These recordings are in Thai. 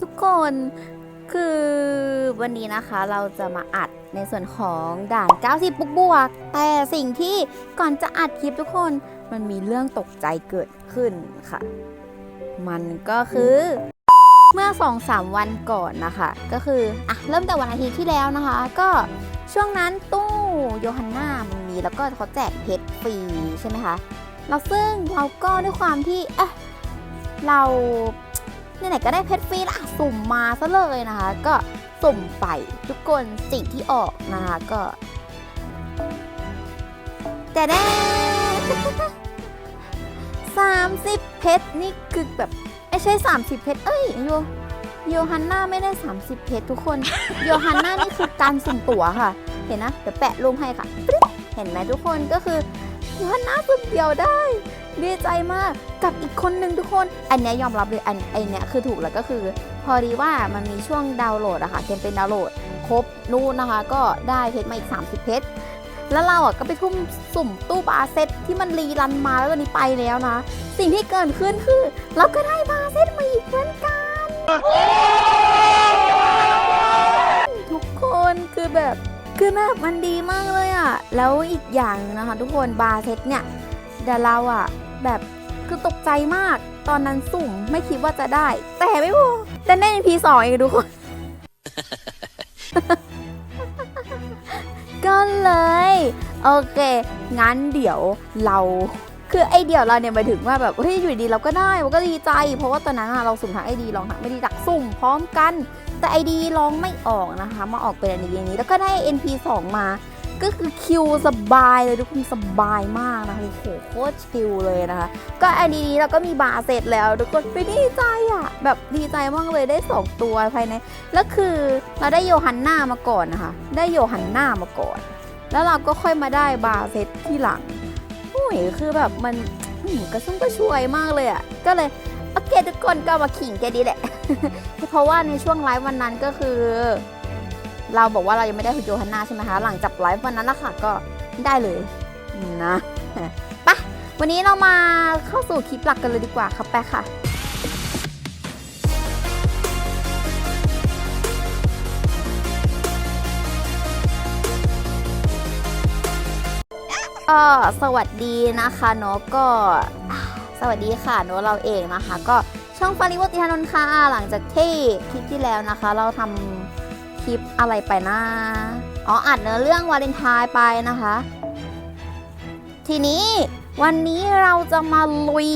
ทุกคนคือวันนี้นะคะเราจะมาอัดในส่วนของด่าน 90 บวกบวก แต่สิ่งที่ก่อนจะอัดคลิปทุกคนมันมีเรื่องตกใจเกิดขึ้นค่ะ มันก็คือเมื่อ2อสามวันก่อนนะคะ ก็คืออะเริ่มแต่วันอาทิตย์ที่แล้วนะคะ ก็ช่วงนั้นตู้โยฮันนามันมีแล้วก็เขาแจกเพชรฟรีใช่ไหมคะแล้วซึ่งเราก็ด้วยความที่เอะ เราไหนๆก็ได้เพชรฟรีละสุ่มมาซะเลยนะคะ ก็สุ่มไปทุกคนสิ่งที่ออกนะคะก็แต่ได้สามสิบเพชรนี่คือแบบไม่ใช่30เพชรเอ้ยโยโยฮันนาไม่ได้30เพชรทุกคนโยฮันนานี่คือการสุ่มตั๋วค่ะ เห็นนะเดี๋ยวแปะรูปให้ค่ะ เห็นไหมทุกคนก็คือโยฮันนาสุ่มเดียวได้ ดีใจมากกับอีกคนนึงทุกคน อันเนี้ยยอมรับเลยอันไอเนี้ยคือถูกแล้วก็คือ พอดีว่ามันมีช่วงดาวน์โหลดอะค่ะเคนเป็นดาวน์โหลดครบนู่นนะคะ ก็ได้เพชรมาอีก 30 เพชรแล้วเราอะก็ไปทุ่มสุ่มตู้บาเซตที่มันรีรันมาแล้วตอนนี้ไปแล้วนะ สิ่งที่เกิดขึ้นคือ เราก็ได้บาเซตมาอีกเหมือนกัน ทุกคนคือแบบคือแบบมันดีมากเลยอะ แล้วอีกอย่างนะคะ ทุกคนบาเซตเนี่ย เดี๋ยวเราอะแบบคือตกใจมาก ตอนนั้นสุ่มไม่คิดว่าจะได้ แต่ไม่พอแต่ได้ในพีสองเองทุกคน ก็เลย โอเค งั้นเดี๋ยวเราคือไอเดียวเราเนี่ยหมายถึงว่าแบบเฮ้ยอยู่ดีเราก็ได้มันก็ดีใจ เพราะว่าตอนนั้นอะเราสุ่มทั้งไอดีลองทั้งไม่ดีดักสุ่มพร้อมกัน แต่ไอดีลองไม่ออกนะคะ มาออกเป็นอันนี้อย่างนี้ แล้วก็ได้ NP 2 มา ก็คือคิวสบายเลยทุกคนสบายมากนะคะโอ้โหโคตรชิลเลยนะคะ ก็อันนี้เราก็มีบาร์เสร็จแล้วทุกคนไปดีใจอะ แบบดีใจมากเลยได้ 2 ตัวภายในแล้วคือเราได้โยฮันนามาก่อนนะคะ ได้โยฮันนามาก่อน แล้วเราก็ค่อยมาได้บาร์เซตที่หลังโอ้ยคือแบบมันกระชุ่มกระชวยมากเลยอะ่ะก็เลยโอเคทุกคนก็มาขิงแกดีแหละ เพราะว่าในช่วงไลฟ์วันนั้นก็คือ เราบอกว่าเรายังไม่ได้คุณโยฮันนาใช่ไหมคะ หลังจากไลฟ์วันนั้นละค่ะก็ได้เลยนะปะวันนี้เรามาเข้าสู่คลิปหลักกันเลยดีกว่าครับแป๊ะค่ะก็สวัสดีนะคะเนาะก็สวัสดีค่ะเนาะเราเองนะคะ ก็ช่องฟาริวติธานนท์ค่ะหลังจากที่คลิปที่แล้วนะคะ เราทำ คลิปอะไรไปนะอ๋ออัดเนื้อเรื่องวาเลนไทน์ไปนะคะ ทีนี้วันนี้เราจะมาลุย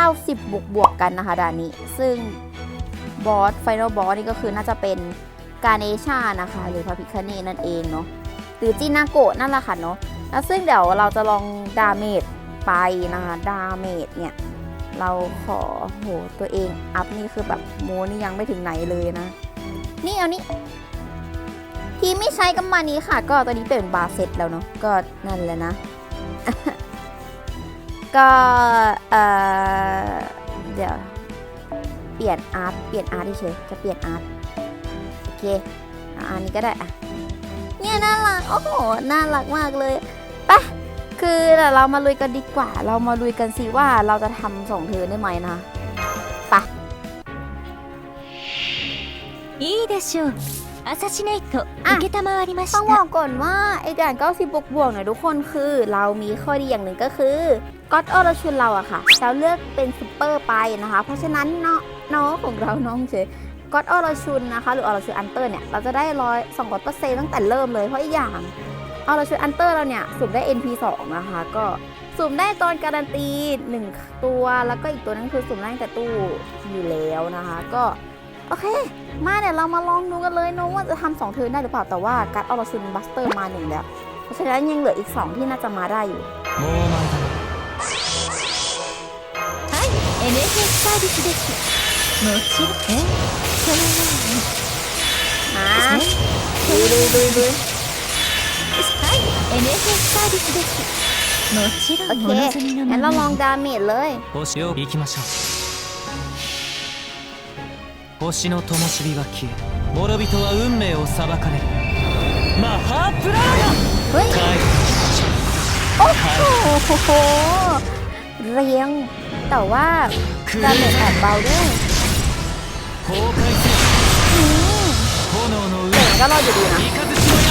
90 บวกบวกกันนะคะด่านนี้ ซึ่งบอสไฟนอลบอสนี่ก็คือน่าจะเป็นกาเนชานะคะ หรือพระพิคเนนั่นเองเนาะหรือจินาโกะนั่นแหละค่ะเนาะแล้วซึ่งเดี๋ยวเราจะลองดาเมจไปนะคะดาเมจเนี่ย เราขอโหตัวเองอัพนี่คือแบบโมนี่ยังไม่ถึงไหนเลยนะ นี่เอานี่ ทีมไม่ใช้กับมานี้ค่ะ ก็ตอนนี้เป็นบาร์เซตแล้วเนาะก็นั่นแหละนะ ก็เออเดี๋ยว เปลี่ยนอาร์ตเปลี่ยนอาร์ตเฉยๆจะเปลี่ยนอาร์ตโอเคเอาอันนี้ก็ได้อะ เนี่ยน่ารัก โอ้โห น่ารักมากเลยไปะคือเดี๋ยวเรามาลุยกันดีกว่า เรามาลุยกันสิว่าเราจะทำส่งเธอได้ไหมนะไป いいでしょう アサシネイトあ承りまし ต้องบ た อกก่อนว่าไอ้ด่าน90บวกบวกเนี่ยทุกคนคือ เรามีข้อดีอย่างหนึ่งก็คือก็อดออรชุนเราอะค่ะเราเลือกเป็นซูเปอร์ไปนะคะ เพราะฉะนั้นเนาะน้องของเราน้องเฉยก็อดออรชุนนะคะ หรือออรชุนอันเตอร์เนี่ย เราจะได้ร้อยสองร้อยเปอร์เซ็นต์ตั้งแต่เริ่มเลย เพราะอีกอย่างออรชุนอันเตอร์เราเนี่ยสุ่มได้ NP 2นะคะ ก็สุ่มได้ตอนการันตีหนึ่งตัว แล้วก็อีกตัวนึงคือสุ่มได้ตั้งแต่ตู้อยู่แล้วนะคะ ก็ โอเค มาเดี๋ยวเรามาลองดูกันเลยเนอะว่าจะทำสองเทิร์นได้หรือเปล่าแต่ว่าการ์ดออร์ชุนบัสเตอร์มาหนึ่งแล้ว เพราะฉะนั้นยังเหลืออีก 2 ที่น่าจะมาได้อยู่ もう間だ NFS サービスですもちろんえそのように มา え ลุยลุยลุยลุย はい NFS サービスですもちろ โอน เค お望みの งั้น ま เราล ま องดาเมจเลย 星を行きましょう 星の灯火は消え諸人は運命を裁かれるマハープラー เฮ้ย ガ帰る โอ้โหเรียง แต่ว่า 狂 ดาเมจแอบเบาด้วย 崩壊せ อืม 炎の แต่ 海 ก็รอดอยู่ดีนะ 雷しの矢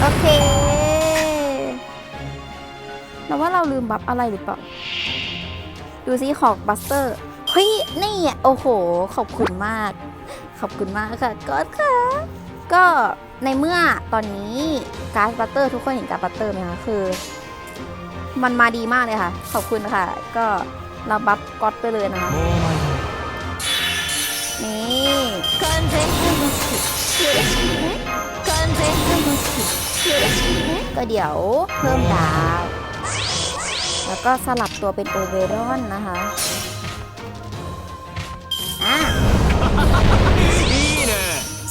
โอเคเราว่าเราลืมบัฟอะไรหรือเปล่า ดูซิของบัสเตอร์ เ ฮ้ย นี่อ่ะโอ้โห ขอบคุณมาก ขอบคุณมากค่ะก็ค่ะ ก็ในเมื่อตอนนี้การ์ดบัตเตอร์ทุกคนเห็นการ์ดบัตเตอร์ไหมคะคือ มันมาดีมากเลยค่ะ ขอบคุณค่ะ ก็เราบัฟก๊อตไปเลยนะคะ もうお前だ นี่ 完全反撃よろしくね完全反撃よろしくね ก็เดี๋ยวเพิ่มดาว แล้วก็สลับตัวเป็นโอเวรอนนะคะอ่ะ いいね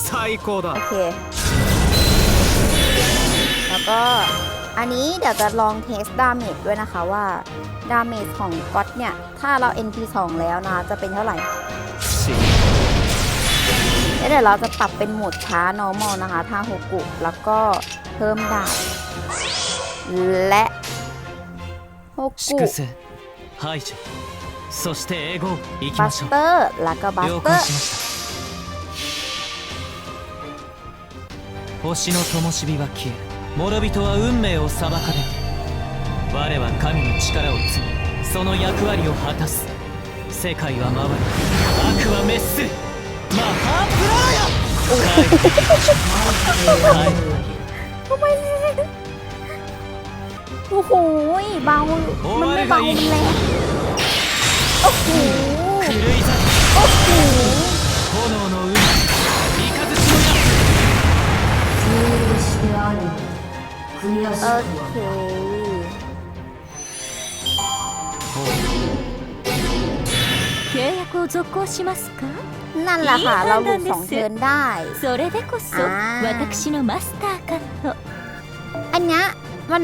最高だ โอเค แล้วก็อันนี้เดี๋ยวจะลองเทสดาเมจด้วยนะคะว่าดาเมจของก๊อตเนี่ย ถ้าเรา NP 2 แล้วนะ จะเป็นเท่าไหร่ 死 แล้วเดี๋ยวเราจะปรับเป็นโหมดช้า normal นะคะท่าโฮกุ แล้วก็เพิ่มดาบ และโฮกุ 粛せ排除 そして英語行き บั ま ส しょう เตอร์ แล้วก็บัส 了 เตอ 解 ร์ しました星の灯火は消え諸人は運命を裁かれる我は神の力を継ぎその役割を果たす世界は回り悪は滅するマハプラーヤ帰って帰る ทำไมโอ้โหเบา มันไม่เบา มันแรง โอ้โห 狂いざ โอ้โห 炎の海雷しの矢 โอเค 契約を続行しますか นั่นแหละค่ะ いい เรา 判 หลุด 断 สอง です เทิร์นได้ それでこそあー私のマスターカット อันเนี้ยมัน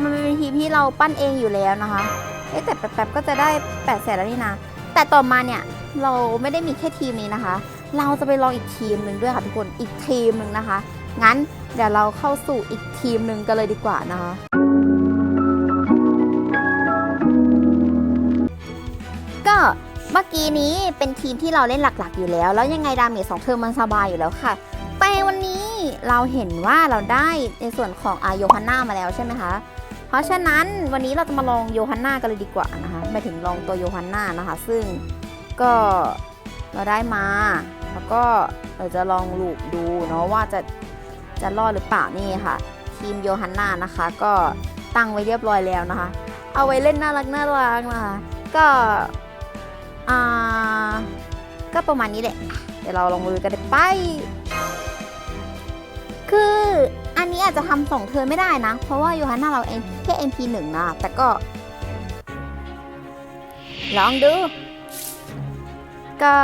มันเป็นทีมที่เราปั้นเองอยู่แล้วนะคะ เ อ๊ะแต่แป๊บๆก็จะได้8ปดแสนแล้วนี่นะ แต่ต่อมาเนี่ยเราไม่ได้มีแค่ทีมนี้นะคะ เราจะไปลองอีกทีมหนึ่งด้วยค่ะทุกคน อีกทีมหนึ่งนะคะ งั้นเดี๋ยวเราเข้าสู่อีกทีมหนึ่งกันเลยดีกว่านะคะก็เมื่อกี้นี้เป็นทีมที่เราเล่นหลักๆอยู่แล้ว แล้วยังไงดาเมจสองเทอมมันสบายอยู่แล้วค่ะ แต่วันนี้เราเห็นว่าเราได้ในส่วนของอาโยฮันนามาแล้วใช่ไหมคะ เพราะฉะนั้นวันนี้เราจะมาลองโยฮันนากันเลยดีกว่านะคะหมายถึงลองตัวโยฮันนานะคะ ซึ่งก็เราได้มา แล้วก็เราจะลองลูกดูเนาะว่าจะจะรอดหรือเปล่านี่ค่ะ ทีมโยฮันนานะคะ ก็ตั้งไว้เรียบร้อยแล้วนะคะ เอาไว้เล่นน่ารักน่ารักนะคะก็อ่าก็ประมาณนี้แหละ เดี๋ยวเราลองมือกันไป คือ อันนี้อาจจะทำสองเทิร์นไม่ได้นะ เพราะว่าโยฮันนาเราเองแค่ MP หนึ่งนะ แต่ก็ ลองดู ก็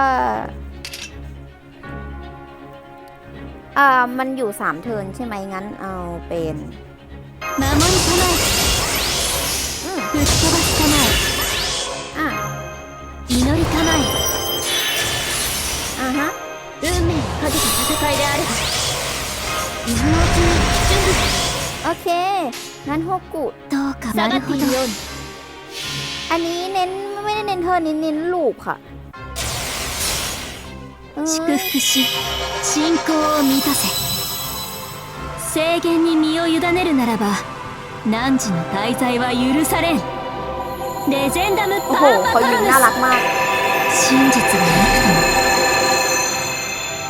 อ่ามันอยู่ 3 เทิร์นใช่ไหมงั้นเอาเป็น 守り構え อืม 吹っ飛ばし構え อ่ะ 祈り構え อ่าฮะ 運命をかけた戦いである今のうちに準備 โอ เค งั้นโฮกุ どうかなるほど อันนี้เน้นไม่ได้เน้นเทิร์นนี้เน้นลูปค่ะเอ้ย 祝福し信仰を満たせ制限に身を委ねるならば汝の滞在は許されんレジェンダム โอ้ パ โห ーマ เขา ト ยิ ロ ง ヌ น่ารัก ス มาก 真実がなくと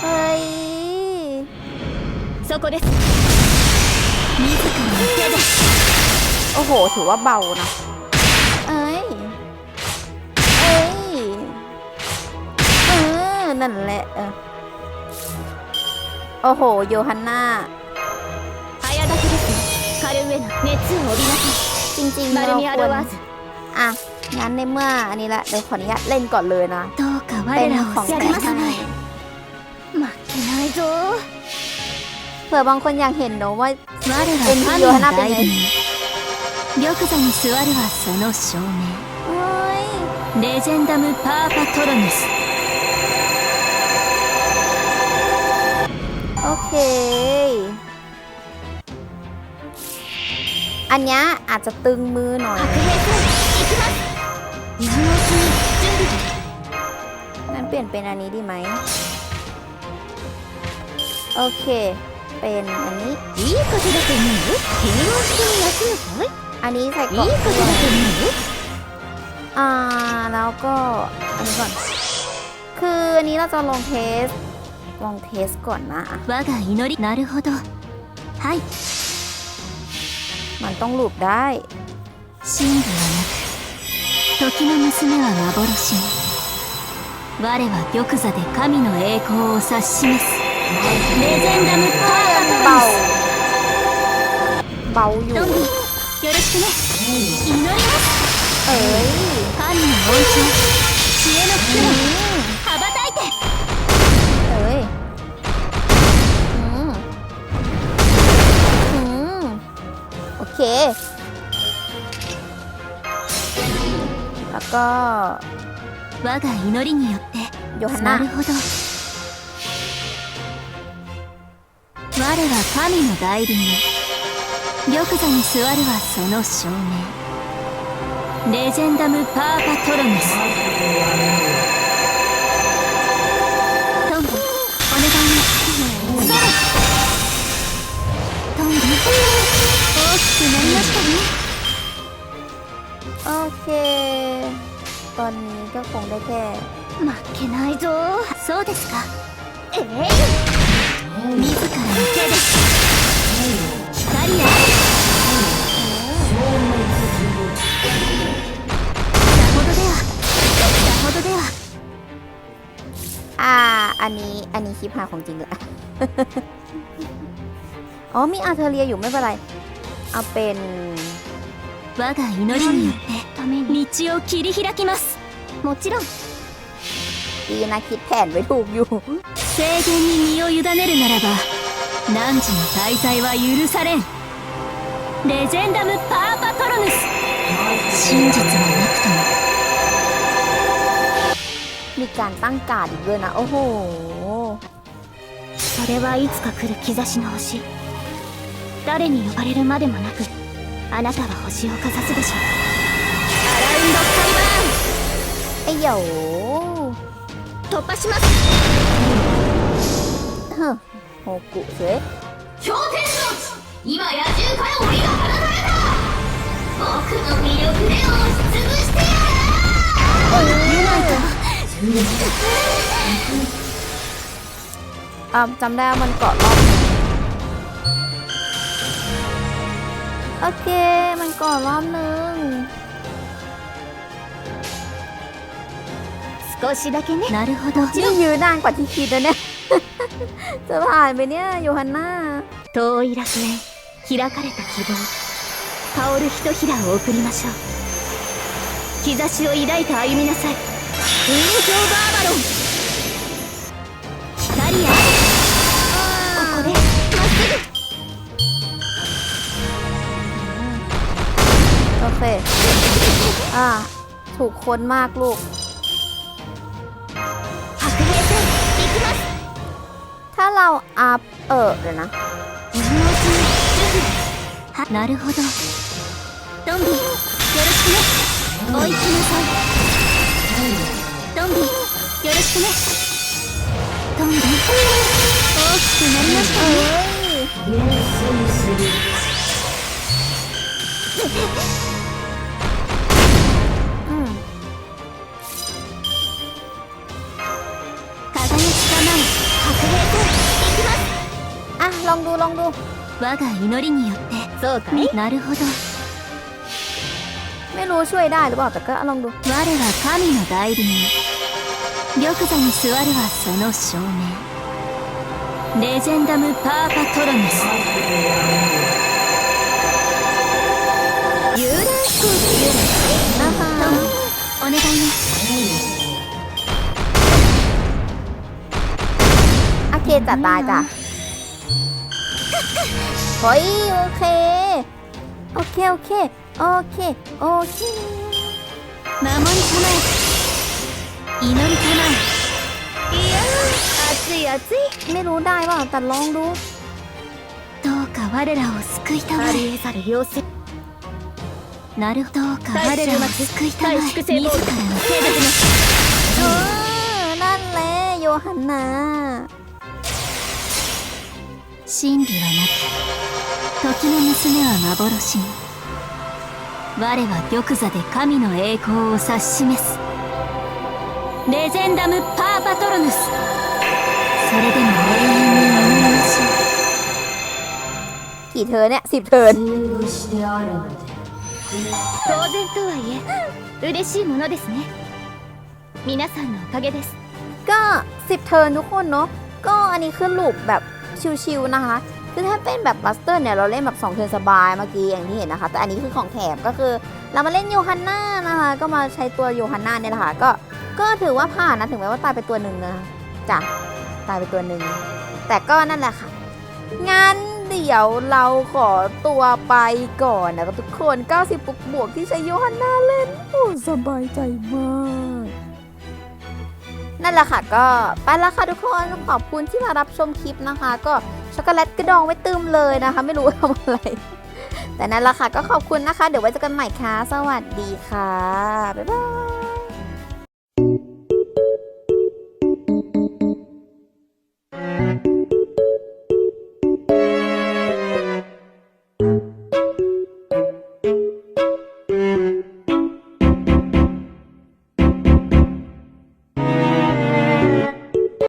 เฮ้ย もそこです自らの手で โอ้โห ถือว่าเบานะ เอ้ย เอ้ย เออ นั่นแหละเออโอ้โห โยฮันน่าจริงๆเราควรอะ งั้นในเมื่ออันนี้ละ เดี๋ยวขออนุญาตเล่นก่อนเลยนะเป็นของแต่งให้เผื่อบางคนอยากเห็นเนาะว่า 我ら เป็น 神 โย の ฮันนาเป็น 代 ไง 理人玉座に座るはその証 เฮ้ย 明レジェンダムパーパトロヌス โอเค อันเนี้ยอาจจะตึงมือหน่อย 白兵戦行きます 今のうちに準備 งั้นเปลี่ยนเป็นอันนี้ดีไหม โอเค เป็นอันนี้ いい風だと思うよ君は人に休むかい อันนี้ใส่ก い ล่อง い風だと思うよ อ่า แล้วก็อันนี้ก่อน คืออันนี้เราจะลองเทส ลองเทสก่อนนะอ่ะ 我が祈りなるほどはい มันต้องหลุดได้ 真理はなく時の娘は幻に我は玉座で神の栄光を指し示す レジェンダムパワーバオバオよンビよろしくね祈りますえい神の恩寵知恵の袋羽ばたいてえいうんうんオッケー高我が祈りによってなるほどは神の代理人玉座に座るはその証明レジェンダムパーパトロヌストンビお願いねそれトンビ大きくなりましたね โอเค ตอนนี้ก็คงได้แค่ 負けないぞそうですかええ自 อ่า อันนี้ อันนี้คลิปหาของจริงแหละ อ๋อ มีอาร์เทอเรียอยู่ไม่เป็นไร เอาเป็น 我が祈りによって道を切り開きますもちろん ดีนะคิดแผนไว้ถูกอยู่ 制限に身を委ねるならば汝の滞在は許されんレジェンダムパーパトロヌス真実はなくとも มีการตั้งการ์ดอีกด้วยนะ โอ้โห それはいつか来る兆しの星誰に呼ばれるまでもなくあなたは星をかざすでしょうアラウンドスカイバ ไอ้เหยว ーン 突破します เฮ้อโฮกุเฉย 氷天装置今野獣から檻が放たれた僕の魅力で押しつぶしてやるユナイト อ่าจำได้ว่ามันเกาะรอบโอเค มันเกาะรอบนึง ึ 少しだけねなるほど นี่ยืนนานกว่าที่คิดนะเนี่ย จะผ่านไปเนี่ยโยฮันนา 遠い楽園開かれた希望香るひとひらを送りましょう兆しを抱いて歩みなさい雲上バーバロン光やここでまっす โอเค อ่า ถูกคนมากลูก ถ้าเราอัพเออเดี๋ยวนะ 今のうちに準備はなるほどドンビよろしくね追いつきなさいドンビよろしくねドンビ大きくなりましたね ลองดูลองดู 我が祈りによってそうかいなるほど ไม่รู้ช่วยได้หรือเปล่า แต่ก็ลองดู 我は神の代理人玉座に座るはその証明レジェンダムパーパトロヌス幽霊飛行というの อ่าฮะ お願いね โอเคจัดตายจ้ะ เฮ้ย โอเค โอเค โอเค โอเค โอเค 守りたまえ祈りたまえいやー熱い熱い ไม่รู้ได้ว่าแต่ลองดู どうか我らを救いたまえありえざる要請 なるほどか我らは救いたまえ自らの警察の เออ นั่นแหละโยฮันนา 真理はなく時の娘は幻に我は玉座で神の栄光を指し示すレジェンダム・パーパトロヌスそれでも永遠に祈りましょう กี่เธอเนี่ยสิบเทิร์น 当然とはいえ嬉しいものですね皆さんのおかげです ก็สิบเทิร์นทุกคนเนาะก็อันนี้คือลูปแบบ ชิวๆนะคะ คือถ้าเป็นแบบบัสเตอร์เนี่ยเราเล่นแบบ2เทิร์นสบายเมื่อกี้อย่างที่เห็นนะคะ แต่อันนี้คือของแถมก็คือ เรามาเล่นโยฮันน่านะคะ ก็มาใช้ตัวโยฮันน่าเนี่ยแหละค่ะก็ก็ถือว่าผ่านนะถึงแม้ว่าตายไปตัวหนึ่งนะจ้ะตายไปตัวหนึ่งแต่ก็นั่นแหละค่ะงั้นเดี๋ยวเราขอตัวไปก่อนนะครับทุกคน 90 บวกที่ใช้โยฮันนาเล่นโอ้สบายใจมาก นั่นแหละค่ะก็ไปแล้วค่ะทุกคนขอบคุณที่มารับชมคลิปนะคะ ก็ช็อกโกแลตกระดองไว้ตืมเลยนะคะ ไม่รู้ทำอะไร แต่นั่นแหละค่ะก็ขอบคุณนะคะ เดี๋ยวไว้เจอกันใหม่ค่ะ สวัสดีค่ะ บ๊ายบาย